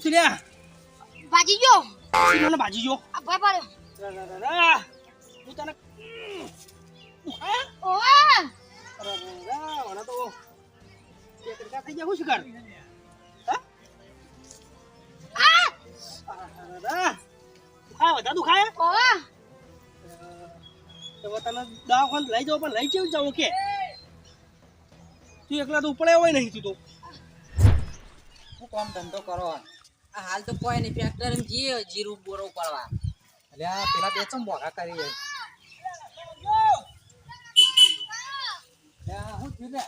શું છે લ્યા ભાજી જો મને બાજી જો આ ભાઈ પર રા, રા, રા, રા. હું? તને રા. મને તો બે તડકા થઈ ગયા. શું શિકાર હા? આ. રા, રા, રા. બધા દુખાયા? ઓએ તો હવે તને દવાખાને લઈ પણ લઈ કેવું જાવ કે તું એકલા તો ઉપડે હોય નહીં તું તો. હું કામ ધંધો કરો. હાલ તો કોઈ નહીં ફેક્ટરી માં જઈએ જીરું બોરો પડવા એટલે આ પેલા બે ચમ બોગા કરી હું થયું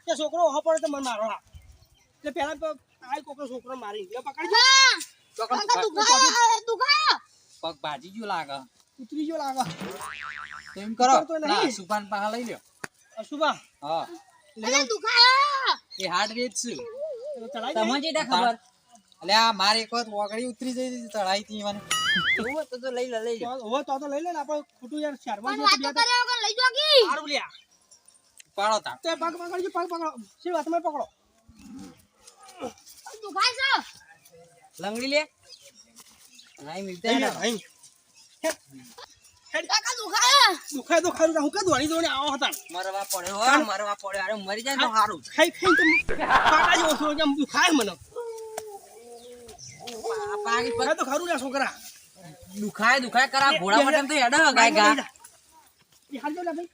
કે છોકરો ઓહો પડે તો મને મારો એટલે પેલા આ કોકનો છોકરો મારી દુખાયા. પગ ભાજી ગયું લાગે. ઉતરી ગયો લાગે. તો એમ કરો. નહીં. સુભાન પાહા લઈ લ્યો. અશુભા હા. અરે દુખાયો એ હાર્ડ રેટ છે. તમને જે ખબર. અલે આ મારે એક વખત ઓગળી ઉતરી જઈ હતી ચડાઈ હતી મને. એવું તો તો લઈ લે લઈ લે. હવે તો તો લઈ લે ને આપણે ખોટું યાર શહેરમાં પણ જો તો લઈ જો કી. સારું લ્યા. પાડો તા તે પગ પકડજો પગ પકડો. શી વાત તમે પકડો. દુખાય છે લંગડી લે. નહીં મિલતા. અહીં. કાકા દુખાયા દુખાય તો ખરું હું કે દોડી દોડી આવો હતા મરવા પડ્યો મરવા પડ્યો અરે મરી જાય તો સારું ખાઈ ખાઈ તો પાકા જેવો છો જેમ દુખાય મને પાકી પર તો ખરું લે છોકરા દુખાય દુખાય કરા ઘોડા માટે તો હેડા ગાય ગા બિહાર જો લે ભાઈ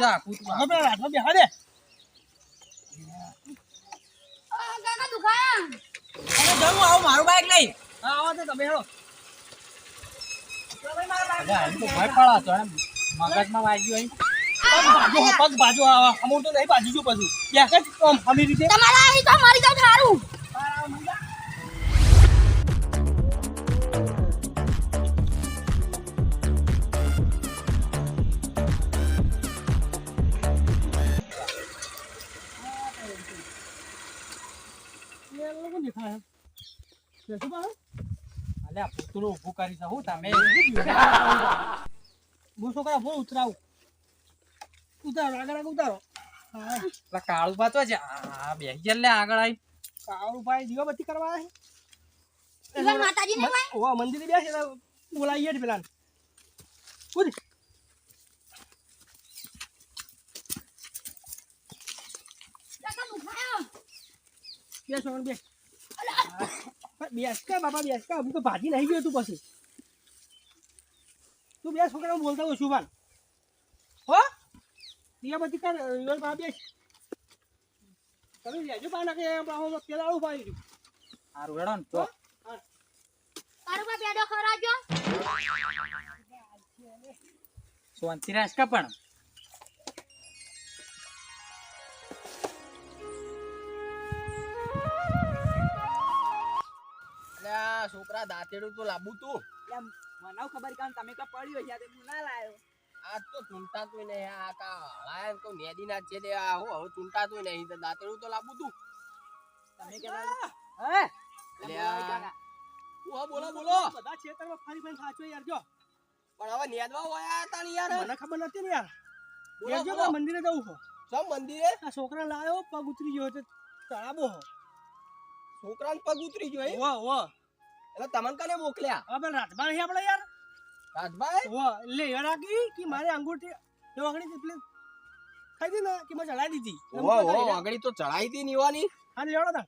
જા હવે બેહા દે આ કાકા દુખાયા જવું આવું મારું બાઈક લઈ. હા આવો તો તમે હેડો. અરે તો ભય પડો એમ. મગજમાં વાગ્યું અહીં. પગ બાજુ પગ બાજુ આવા. અમુક તો નહીં બાજુ છું પછી. યા કે આમ રીતે. તમારા આવી તો મારી તો સારું બેસો બા અલે આ પૂતળું ઊભું કરી છે તમે બહુ છોકરા બહુ ઉતરાવું ઉતારો આગળ આગળ ઉતારો હા કાળું બાતો છે આ બેસી ગયા લે આગળ આવી કાળું ભાઈ દીવાબત્તી કરવા આવે માતાજી ને ભાઈ મંદિરે બેસે બોલાવીએ જ પેલા કુદ બેસ બેસ બેસ કા બાપા બેસ કા. હું તો ભાજી નહીં ગયો તું પછી. તું બે છોકરા બોલતા હોય શુભાન હો? દીવાબત્તી કર ઈવન બા બેસ. તમે લેજો બા પેલા આવું પાડી દીધું સારું હેડો ને તો. તારું પેડો ખવડાવજો. શાંતિ રાખ કે છોકરા દાંતેડું તો લાંબુ તું. મને ખબર કામ તમે કા પડ્યો છે હું ના લાયો. આ તો ચૂંટાતું નહીં આ કા લાયન તો નેદી ના છે તે આ હું હવે ચૂંટાતું નહીં તો દાંતેડું તો લાંબુ તું. તમે કે હે અલ્યા. બોલો બોલો. બધા ખેતરમાં ફરી ફરી સાચો યાર જો. પણ હવે નેદવા હતા ને યાર. મને ખબર નથી ને યાર. બોલો, મંદિરે જવું છો. સમ મંદિરે? આ છોકરા લાયો પગ ઉતરી ગયો છે ચડાબો હો છોકરાને પગ ઉતરી ગયો એમ? વાહ વાહ એટલે તમને કને મોકલ્યા? હવે રાતભર નહીં આપણે યાર? રાજભાઈ? વાહ લે રાખી કે મારે અંગૂઠી એ વાગણી હતી પ્લીઝ ખાઈ દે ને કે મેં ચડાઈ દીધી. એટલે ઓહો હું ઓહો કહેતા આગળી તો ચડાઈ હતી નીવાની. હા લેવડો તા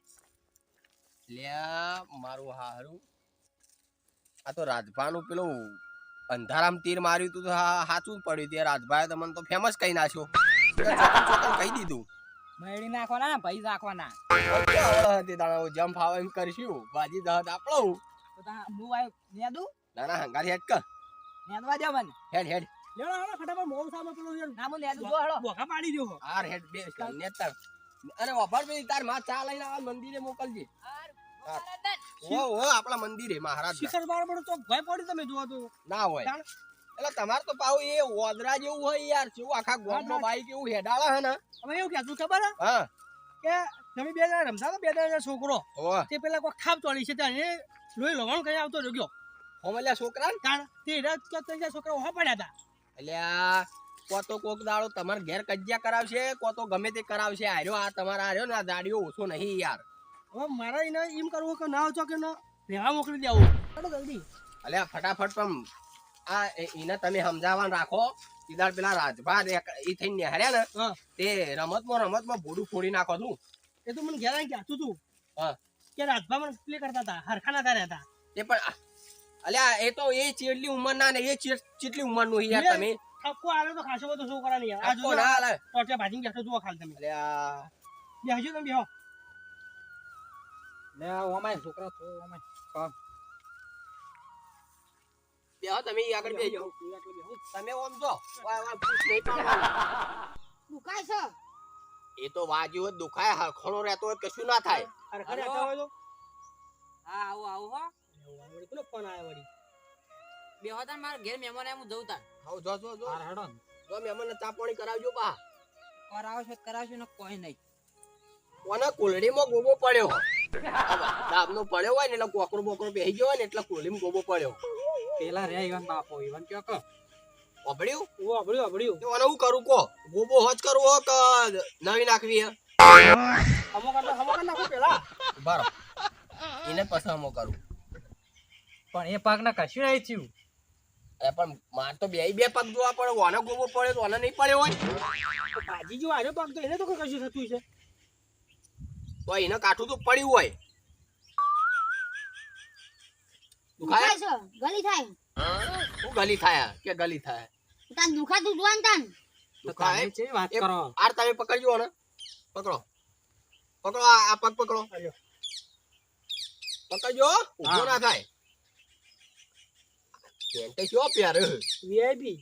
લ્યા મારું હારું. આ તો રાજભાનું પેલું અંધારામ તીર માર્યું તું તો જ પડ્યું તે રાજભાઈ તમને તો ફેમસ કહી નાખ્યો. કહી દીધું. મેળી નાખવાના ને ભાઈ નાખવાના. હતી તાણે જમ ફાવે એમ કરશું. ભાજી દહત આપણો તો તા હું આયો ના ના હંગારી હેડ કર. નેદવા દે મને હેડ હેડ. લેવડો હાલો ફટાફટ મોલ સામે પેલો યાર ના હું નેદું જો હળો બોખા પાડી દો હો આર હેડ બે નેતર અરે વફાર ભાઈ તારમાં ચા લઈને આવા મંદિરે મોકલજે. ઓ ઓ આપણા મંદિરે મહારાજ શિખર બાર પડે તો ભય પડી તમે જોવા તો. ના હોય. એટલે તમાર તો પાવ એ ઓદરા જેવું હોય યાર. જેવું આખા ગોમમાં બાઈક એવું હેડાળે હે ને? હવે એવું કહેતું ખબર હે? હા. કે તમે બે જણા રમતા બે જણા છોકરો. તે પેલા કોઈ ખાપ ચોળી છે ત્યાં એ લોહી લવાણ કઈ આવતો રહ્યો હોમલ્યા છોકરા ને તાણ તે રાત કે ત્રણ છોકરા ઓહા પડ્યા હતા. એટલે કો તો કોક દાડો તમારે ઘેર કજિયા કરાવશે કો તો ગમે તે કરાવશે. આર્યો આ તમારા આર્યો ને આ દાડીઓ ઓછો નહીં યાર. હવે મારે એને એમ કરવું કે ના ઓછો કે ના રહેવા મોકલી દેવું. ચાલો જલ્દી. અલ્યા ફટાફટ પણ આ એ- એને તમે સમજાવવાનું રાખો. સીધા પેલા રાજભા એ થઈને નિહાર્યા ને તે રમતમાં રમતમાં ભોડું ફોડી નાખો છું એ તો મને ઘેરા કહેતું તું કે રાજભા મને પ્લે કરતા હતા હરખાના હતા એ પણ અલ્યા એ તો એ ચેટલી ઉંમરના ને એ ચેટલી ઉંમરનું યાર તમે. ઠપકો આવે તો ખાસો બધો શું નહીં આ જો ના હાલે. ટોટે ભાજી બેઠો જુઓ ખાલી તમે. અલ્યા. બેહજો તમે બેહો. લે ઓમાય છોકરા તો ઓમાય કામ. બેહો તમે આગળ બેહજો તમે ઓમ જો. વાય વાય પૂછ નહીં પાડવાનું. દુખાય છે? એ તો વાજ્યો હોય, દુખાય હરખણો રહેતો હોય કશું ના થાય. હરખા રહેતા હોય તો? હા આવું આવું હો. કોનો ફોન આવ્યો વળી? બે હોતા મારા ઘેર મહેમાન આયા હું જઉં તાર. આવો જો જો જો. હાર હેડો જો મહેમાનને ચા પાણી કરાવજો બા. કરાવશો કરાવશો ને કોઈ નહીં. કોને કુલડીમાં ગોબો પડ્યો? દાબનો પડ્યો હોય ને એટલે કોકરો બોકરો બેહી ગયો હોય ને એટલે કુલડીમાં ગોબો પડ્યો. પેલા રે ઈવન બાપો ઈવન કયો કો ઓભળ્યું ઓ અબડ્યું અબડ્યું તો હું કરું કો ગોબો હોજ કરવો કે નવી નાખવી હે? હમો કરતા હમો કર નાખો પેલા. બરો એને પછી અમો કરું. પણ એ પાક ના કશું નહીં થયું અરે પણ માર તો બે બે પગ જોવા પડે. ઓને ગોબો પડે તો ઓને નહીં પડે હોય. ભાજી જો આનો પાક તો એને તો કશું થતું છે તો એને કાઠું તો પડ્યું હોય. દુખાય છે? ગલી થાય? શું ગલી થાય? કે ગલી થાય? તાન દુખાતું જોવાન તાન. દુખાય છે વાત કરો? આર તમે પકડજો ને પકડો. પકડો આ આ પગ પકડો. પકડજો. ઊભો ના થાય. કેન્ટે કયો પ્યાર વીઆઈપી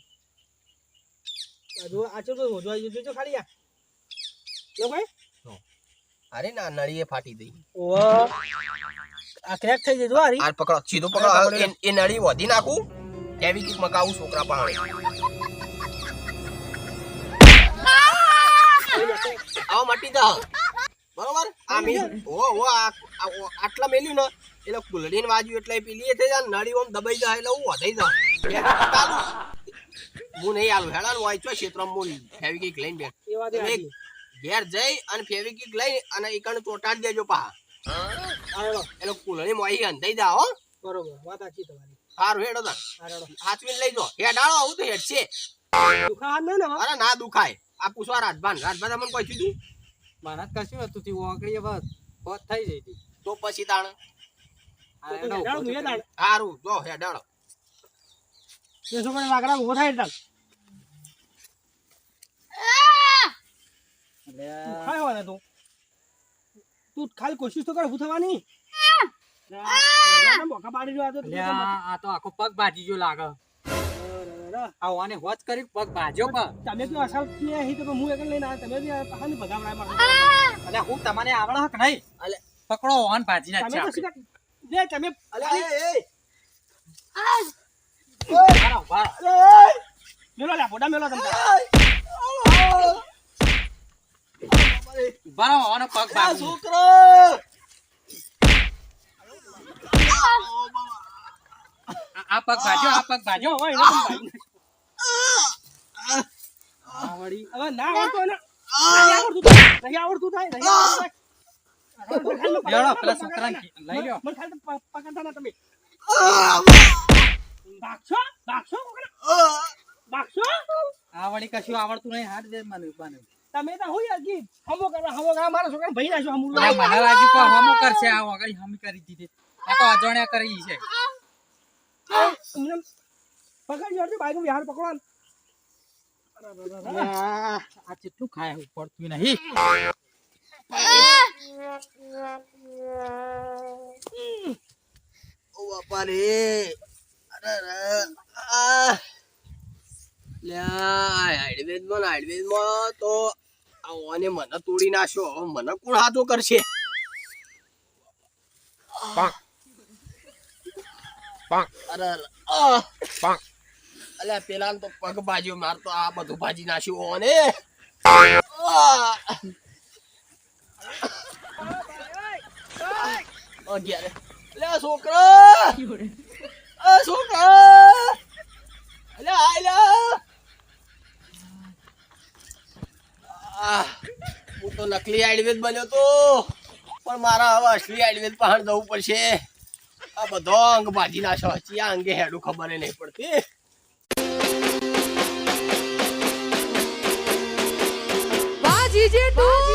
જો આ ચો તો મોજો જો ખાલી આ. લો ભાઈ અરે ના નળીએ ફાટી ગઈ ઓ આ ક્રેક થઈ જજો આરી આ પકડો સીધો પકડો. એ- નળી વધી નાખું. એવી કીક મકાવું છોકરા પાણે આવો મટી જા બરોબર? આ મી ઓ ઓ આટલા મેલ્યું ને એટલે કુલડીને વાજ્યું એટલે પેલી થઈ જાય નળી ઓમ દબાઈ જાય એટલે હું વધાઈ જાય. હું નહીં આલું હેડાનું વાંચો ક્ષેત્રમાં હું ફેવિકિક લઈને બેઠ. એ વાત ઘેર જઈ અને ફેવિકિક લઈ અને એકણ ચોટાડી દેજો પા એટલે કુલણી મોઈ અંધાઈ જા હો. બરોબર વાત આખી તમારી. સારું હેડો તા આરો હાચવીને લઈ જો. હેડાળો આવું તો હેડ છે. દુખા હાથ ને અરે ના દુખાય. આ પૂછવા રાજભાન. રાજભાન તમને કોઈ કીધું મારા કશું હતું તી ઓગળી બસ બસ થઈ જઈ હતી. તો પછી તાણ. સારું જો. હેડાળો વાગડા ઊભો થાય એટલે એટલે ખાય હોય તું તું ખાલી કોશિશ તો કર હું થવાની મોકા પાડી રહ્યો આ તો આ આ તો આખો પગ ભાજી ગયો લાગે આ ઓને કરી પગ ભાજ્યો પણ તમે તો અસલથી અહીં તો હું એક લઈને આવ્યા તમે બી આ કહાની ભગાવડાય મારે એટલે હું તમને આવડે હક નહીં અલે પકડો ઓન ભાજી ના તમે અલે એ ઊભા મેલો લે બોડા મેલો તમે ઓને પગ ભાજી છોકરો આ- આ પગ ભાજ્યો આ પગ ભાજ્યો હવે એને તમે ભાઈ. આ વળી હવે ના આવડતું ને નહીં આવડતું થાય નહીં આવડતું થાય નહીં આવડતું થાય. લેવડો પેલા છોકરાને લઈ લ્યો. મને ખાલી પકડતા ના તમે. ભાગશો ભાગશો ભાગશો આ કશું આવડતું નહીં. હાથ દે મને મને તમે તો હું યાર કી હમો કરવા હમો કરવા મારા છોકરા ભઈ નાખ્યો હમો મને લાગ્યું કે હમો કરશે આ વગડી હમી કરી દીધી. આ તો અજાણ્યા કરી છે. પકડજો એટલે બાઈક વિહાર પકડવાનું. આ આ ખાય પડતું નહીં. ઓ બાપા રે અરે રે આ લ્યા હાઈડવેઝમાં ને તો ઓને મને તોડી નાશો મને કોણ હાથો કરશે? પેલા તો પગ ભાજ્યો માર આ બધું ભાજી નાખ્યું ઓને અગિયારે લે છોકરા. છોકરા. અલ્યા આયલા આ તો નકલી આયુર્વેદ બન્યો તો. પણ મારા હવે અસલી આયુર્વેદ પહાણ જવું પડશે. આ બધો અંગ ભાજી નાખો આ અંગે હેડું ખબર નહીં પડતી. જીજે તું